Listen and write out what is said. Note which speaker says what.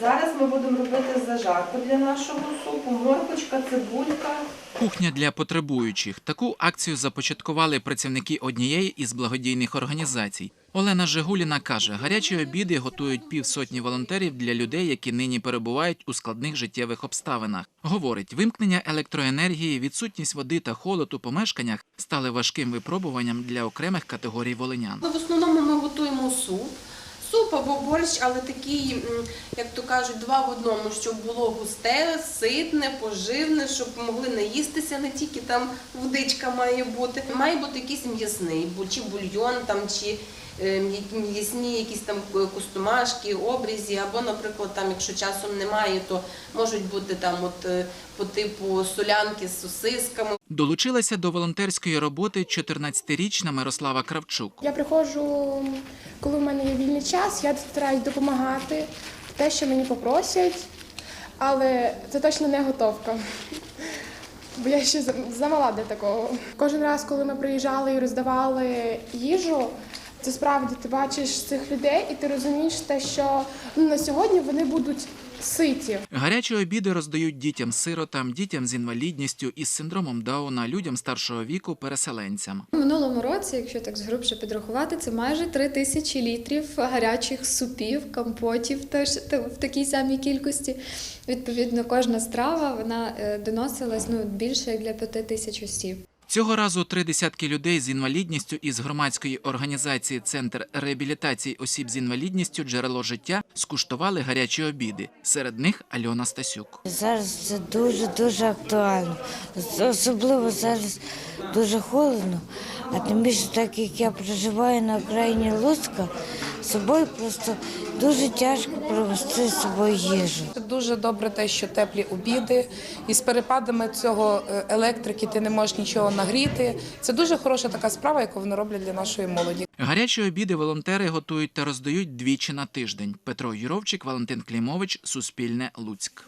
Speaker 1: Зараз ми будемо робити зажарку для нашого супу. Моркочка, цибулька.
Speaker 2: Кухня для потребуючих. Таку акцію започаткували працівники однієї із благодійних організацій. Olena Жигуліна каже, гарячі обіди готують півсотні волонтерів для людей, які нині перебувають у складних життєвих обставинах. Говорить, вимкнення електроенергії, відсутність води та холод у помешканнях стали важким випробуванням для окремих категорій волинян.
Speaker 3: Ну, В основному ми готуємо суп. Суп або борщ, але такий, як то кажуть, два в одному, щоб було густе, ситне, поживне, щоб могли наїстися, не тільки там водичка має бути. Має бути якийсь м'ясний, чи бульйон, там, чи е, м'ясні якісь там е, кустомашки, обрізі, або, наприклад, там, якщо часом немає, то можуть бути там от е, по типу солянки з сосисками.
Speaker 2: Долучилася до волонтерської роботи 14-річна Мирослава Кравчук.
Speaker 4: Я приходжу, коли в мене є вільний час, я стараюсь допомагати те, що мені попросять, але це точно не готовка. Бо я ще замала для такого. Кожен раз, коли ми приїжджали і роздавали їжу, це справді ти бачиш цих людей, і ти розумієш те, що ну, на сьогодні вони будуть ситі.
Speaker 2: Гарячі обіди роздають дітям-сиротам, дітям з інвалідністю із синдромом Дауна, людям старшого віку, переселенцям.
Speaker 5: У минулому році, якщо так згрубше підрахувати, це майже 3 тисячі літрів гарячих супів, компотів теж в такій самій кількості. Відповідно, кожна страва вона е, доносилась ну більше як для 5 тисяч осіб.
Speaker 2: Цього разу три десятки людей з інвалідністю із громадської організації Центр реабілітації осіб з інвалідністю Джерело життя скуштували гарячі обіди. Серед них Альона Стасюк.
Speaker 6: Зараз це дуже дуже актуально. Особливо зараз дуже холодно, а тим більше так як я проживаю на окраїні Луцька, з собою просто дуже тяжко провести з собою їжу.
Speaker 7: Дуже добре те, що теплі обіди, і з перепадами цього е, електрики ти не можеш нічого нагріти. Це дуже хороша така справа, яку вони роблять для нашої молоді.
Speaker 2: Гарячі обіди волонтери готують та роздають двічі на тиждень. Петро Юровчик, Валентин Клімович, Суспільне, Луцьк.